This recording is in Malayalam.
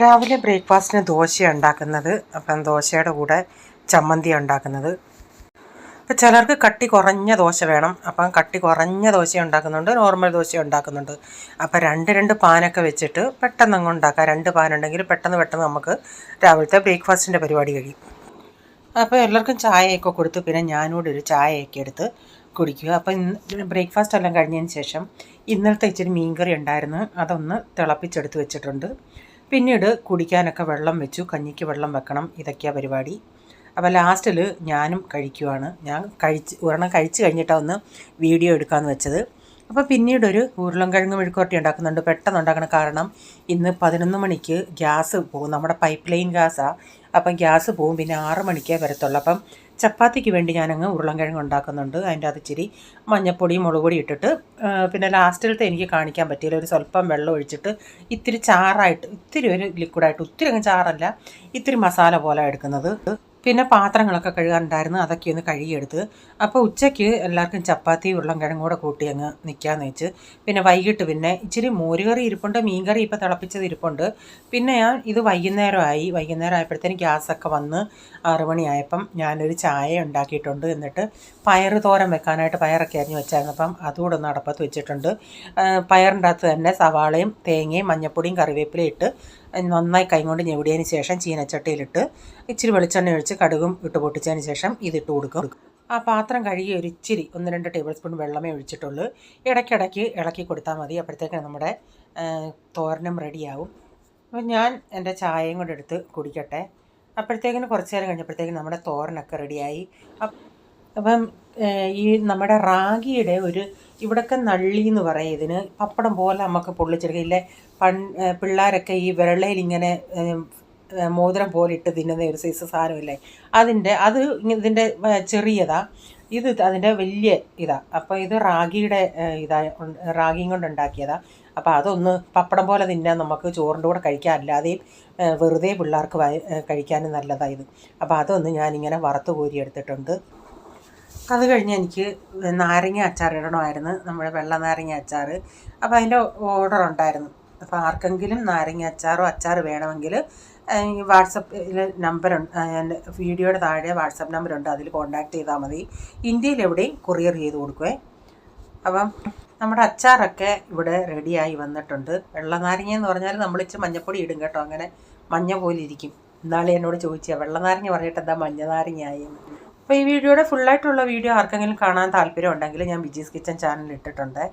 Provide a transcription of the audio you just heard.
രാവിലെ ബ്രേക്ക്ഫാസ്റ്റിന് ദോശ ഉണ്ടാക്കുന്നത്. അപ്പം ദോശയുടെ കൂടെ ചമ്മന്തി ഉണ്ടാക്കുന്നത്. അപ്പം ചിലർക്ക് കട്ടി കുറഞ്ഞ ദോശ വേണം. അപ്പം കട്ടി കുറഞ്ഞ ദോശ ഉണ്ടാക്കുന്നുണ്ട്. നോർമൽ ദോശ ഉണ്ടാക്കുന്നുണ്ട്. അപ്പം രണ്ട് രണ്ട് പാനൊക്കെ വെച്ചിട്ട് പെട്ടെന്ന് അങ്ങ് ഉണ്ടാക്കാം. രണ്ട് പാൻ ഉണ്ടെങ്കിൽ പെട്ടെന്ന് പെട്ടെന്ന് നമുക്ക് രാവിലത്തെ ബ്രേക്ക്ഫാസ്റ്റിന്റെ പരിപാടി കഴിയും. അപ്പോൾ എല്ലാവർക്കും ചായയൊക്കെ കൊടുത്തു പിന്നെ ഞാനൂടെ ഒരു ചായയൊക്കെ എടുത്ത് കുടിക്കുക. അപ്പോൾ ഇന്ന് ബ്രേക്ക്ഫാസ്റ്റ് എല്ലാം കഴിഞ്ഞതിന് ശേഷം ഇന്നലത്തെ ഇച്ചിരി മീൻകറി ഉണ്ടായിരുന്നു. അതൊന്ന് തിളപ്പിച്ചെടുത്ത് വെച്ചിട്ടുണ്ട്. പിന്നീട് കുടിക്കാനൊക്കെ വെള്ളം വെച്ചു കഞ്ഞിക്ക് വെള്ളം വെക്കണം ഇതൊക്കെയാണ് പരിപാടി. അപ്പോൾ ലാസ്റ്റിൽ ഞാനും കഴിക്കുവാണ്. ഞാൻ കഴിച്ച് ഒരെണ്ണം കഴിച്ച് കഴിഞ്ഞിട്ടാണ് ഒന്ന് വീഡിയോ എടുക്കാമെന്ന് വെച്ചത്. അപ്പോൾ പിന്നീട് ഒരു ഉരുളൻകിഴങ്ങ് മെഴുക്കുവരട്ടി ഉണ്ടാക്കുന്നുണ്ട്. പെട്ടെന്ന് ഉണ്ടാക്കണം കാരണം ഇന്ന് പതിനൊന്ന് മണിക്ക് ഗ്യാസ് പോകും. നമ്മുടെ പൈപ്പ് ലൈൻ ഗ്യാസാണ് അപ്പം ഗ്യാസ് പോവും. പിന്നെ ആറ് മണിക്കേ വരത്തുള്ളൂ. അപ്പം ചപ്പാത്തിക്ക് വേണ്ടി ഞാനങ്ങ് ഉരുളൻകിഴങ്ങ് ഉണ്ടാക്കുന്നുണ്ട്. അതിന്റെ അത് ഇച്ചിരി മഞ്ഞപ്പൊടി മുളക് പൊടി ഇട്ടിട്ട് പിന്നെ ലാസ്റ്റിലത്തെ എനിക്ക് കാണിക്കാൻ പറ്റിയില്ല. ഒരു സ്വല്പം വെള്ളം ഒഴിച്ചിട്ട് ഇത്തിരി ചാറായിട്ട് ഇത്തിരി ഒരു ലിക്വിഡായിട്ട് ഒത്തിരി അങ്ങ് ചാറല്ല ഇത്തിരി മസാല പോലെ എടുക്കുന്നത്. പിന്നെ പാത്രങ്ങളൊക്കെ കഴുകാനുണ്ടായിരുന്നു. അതൊക്കെ ഒന്ന് കഴുകിയെടുത്ത്. അപ്പോൾ ഉച്ചയ്ക്ക് എല്ലാവർക്കും ചപ്പാത്തി ഉരുളൻകിഴങ്ങും കൂടെ കൂട്ടി അങ്ങ് നിൽക്കാമെന്ന് വെച്ച്. പിന്നെ വൈകിട്ട് പിന്നെ ഇച്ചിരി മോരുകറി ഇരിപ്പുണ്ട്. മീൻകറി ഇപ്പോൾ തിളപ്പിച്ചത് ഇരിപ്പുണ്ട്. പിന്നെ ഞാൻ ഇത് വൈകുന്നേരമായി. വൈകുന്നേരം ആയപ്പോഴത്തേന് ഗ്യാസൊക്കെ വന്ന് ആറുമണിയായപ്പം ഞാനൊരു ചായ ഉണ്ടാക്കിയിട്ടുണ്ട്. എന്നിട്ട് പയർ തോരൻ വെക്കാനായിട്ട് പയറൊക്കെ അരിഞ്ഞ് വെച്ചായിരുന്നു. അപ്പം അതുകൂടെ ഒന്ന് അടപ്പത്ത് വെച്ചിട്ടുണ്ട്. പയറിന്റെ അകത്ത് തന്നെ സവാളയും തേങ്ങയും മഞ്ഞപ്പൊടിയും കറിവേപ്പിലയും ഇട്ട് നന്നായി കൈകൊണ്ട് ഞെവിടിയതിന് ശേഷം ചീനച്ചട്ടിയിലിട്ട് ഇച്ചിരി വെളിച്ചെണ്ണ ഒഴിച്ച് കടുകും ഇട്ട് പൊട്ടിച്ചതിന് ശേഷം ഇതിട്ട് കൊടുക്കും. ആ പാത്രം കഴുകി ഒരു ഇച്ചിരി ഒന്ന് രണ്ട് ടേബിൾ സ്പൂൺ വെള്ളമേ ഒഴിച്ചിട്ടുള്ളൂ. ഇടയ്ക്കിടയ്ക്ക് ഇളക്കി കൊടുത്താൽ മതി. അപ്പോഴത്തേക്ക് നമ്മുടെ തോരനും റെഡിയാവും. അപ്പോൾ ഞാൻ എന്റെ ചായയും കൂടെ എടുത്ത് കുടിക്കട്ടെ. അപ്പോഴത്തേക്കിന് കുറച്ച് നേരം കഴിഞ്ഞപ്പോഴത്തേക്കും നമ്മുടെ തോരനൊക്കെ റെഡിയായി. അപ്പ് ഈ നമ്മുടെ റാഗിയുടെ ഒരു ഇവിടൊക്കെ നള്ളി എന്ന് പറയും ഇതിന്. പപ്പടം പോലെ നമുക്ക് പൊള്ളിച്ചെടുക്കില്ലേ പൺ പിള്ളേരൊക്കെ ഈ വിരളയിൽ ഇങ്ങനെ മോതിരം പോലെ ഇട്ട് തിന്നുന്ന ഒരു സൈസ് സാധനമില്ലേ അതിന്റെ അത് ഇതിന്റെ ചെറിയതാ. ഇത് അതിന്റെ വലിയ ഇതാ. അപ്പോൾ ഇത് റാഗിയുടെ ഇതാ റാഗിയും കൊണ്ട് ഉണ്ടാക്കിയതാ. അപ്പോൾ അതൊന്ന് പപ്പടം പോലെ തിന്നാൻ നമുക്ക് ചോറിന്റെ കൂടെ കഴിക്കാൻ അല്ലാതെയും വെറുതെ പിള്ളേർക്ക് കഴിക്കാനും നല്ലതാണ് ഇത്. അപ്പോൾ അതൊന്ന് ഞാനിങ്ങനെ വറുത്ത് കോരി എടുത്തിട്ടുണ്ട്. അത് കഴിഞ്ഞ് എനിക്ക് നാരങ്ങ അച്ചാർ ഇടണമായിരുന്നു. നമ്മുടെ വെള്ള നാരങ്ങ അച്ചാർ. അപ്പോൾ അതിന്റെ ഓർഡർ ഉണ്ടായിരുന്നു അപ്പോൾ ആർക്കെങ്കിലും നാരങ്ങ അച്ചാറോ അച്ചാർ വേണമെങ്കിൽ വാട്സപ്പിൽ നമ്പർ എന്റെ വീഡിയോയുടെ താഴെ വാട്സപ്പ് നമ്പറുണ്ട് അതിൽ കോൺടാക്ട് ചെയ്താൽ മതി. ഇന്ത്യയിൽ എവിടെയും കൊറിയർ ചെയ്ത് കൊടുക്കുവേ. അപ്പം നമ്മുടെ അച്ചാറൊക്കെ ഇവിടെ റെഡിയായി വന്നിട്ടുണ്ട്. വെള്ള നാരങ്ങ എന്ന് പറഞ്ഞാൽ നമ്മൾ ഇച്ചിരി മഞ്ഞപ്പൊടി ഇടും കേട്ടോ അങ്ങനെ മഞ്ഞ പോലെ ഇരിക്കും. ഇന്നാളെ എന്നോട് ചോദിച്ചാൽ വെള്ള നാരങ്ങ? പറഞ്ഞിട്ട് എന്താ മഞ്ഞ നാരങ്ങ ആയി അപ്പോൾ ഈ വീഡിയോയുടെ ഫുള്ളായിട്ടുള്ള വീഡിയോ ആർക്കെങ്കിലും കാണാൻ താല്പര്യം ഉണ്ടെങ്കിൽ ഞാൻ ബിജീസ് കിച്ചൻ ചാനലിൽ ഇട്ടിട്ടുണ്ട്.